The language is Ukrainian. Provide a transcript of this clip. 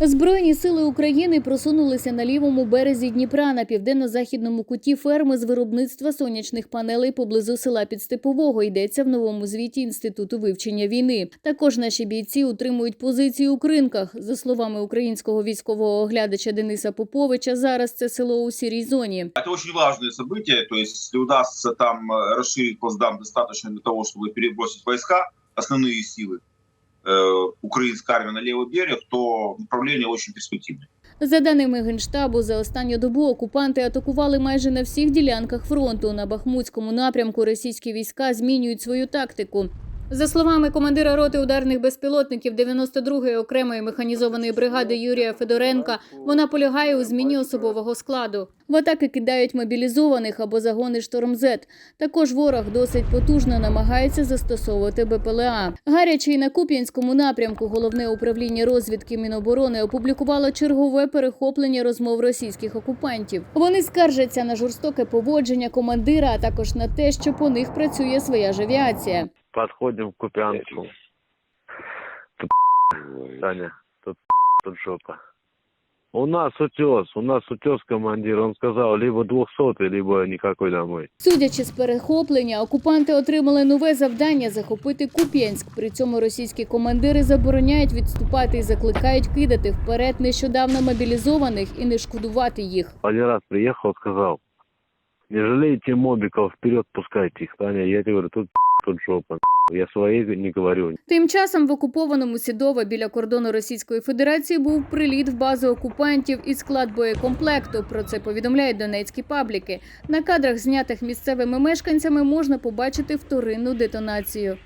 Збройні сили України просунулися на лівому березі Дніпра на південно-західному куті ферми з виробництва сонячних панелей поблизу села Підстепового. Йдеться в новому звіті Інституту вивчення війни. Також наші бійці утримують позиції у кринках. За словами українського військового оглядача Дениса Поповича, зараз це село у сірій зоні. Это очень важное событие, то есть если удастся там э, расширить плацдарм достаточно для того, чтобы перебросить войска, основные силы э, армія на лівий берег, то направление дуже перспективне. За даними Генштабу, за останню добу окупанти атакували майже на всіх ділянках фронту. На Бахмутському напрямку російські війська змінюють свою тактику. За словами командира роти ударних безпілотників 92-ї окремої механізованої бригади Юрія Федоренка, вона полягає у зміні особового складу. В атаки кидають мобілізованих або загони штормзет. Також ворог досить потужно намагається застосовувати БПЛА. Гарячий на Куп'янському напрямку головне управління розвідки Міноборони опублікувало чергове перехоплення розмов російських окупантів. Вони скаржаться на жорстоке поводження командира, а також на те, що по них працює своя ж авіація. Подходим к Купянску. Тут Таня, тут, тут жопа. У нас утес, у нас утес командир. Он сказал, либо двухсотый, либо никакой домой. Судячи з перехоплення, окупанти отримали нове завдання захопити Куп'янськ. При цьому російські командири забороняють відступати і закликають кидати вперед нещодавно мобілізованих і не шкодувати їх. Один раз приехал, сказал, не жалейте мобиков, вперед пускайте их. Таня, я тебе говорю, тут, тут жопа. Я своей не говорю. Тим часом в окупованому Сідово біля кордону Російської Федерації був приліт в базу окупантів і склад боєкомплекту. Про це повідомляють донецькі пабліки. На кадрах, знятих місцевими мешканцями, можна побачити вторинну детонацію.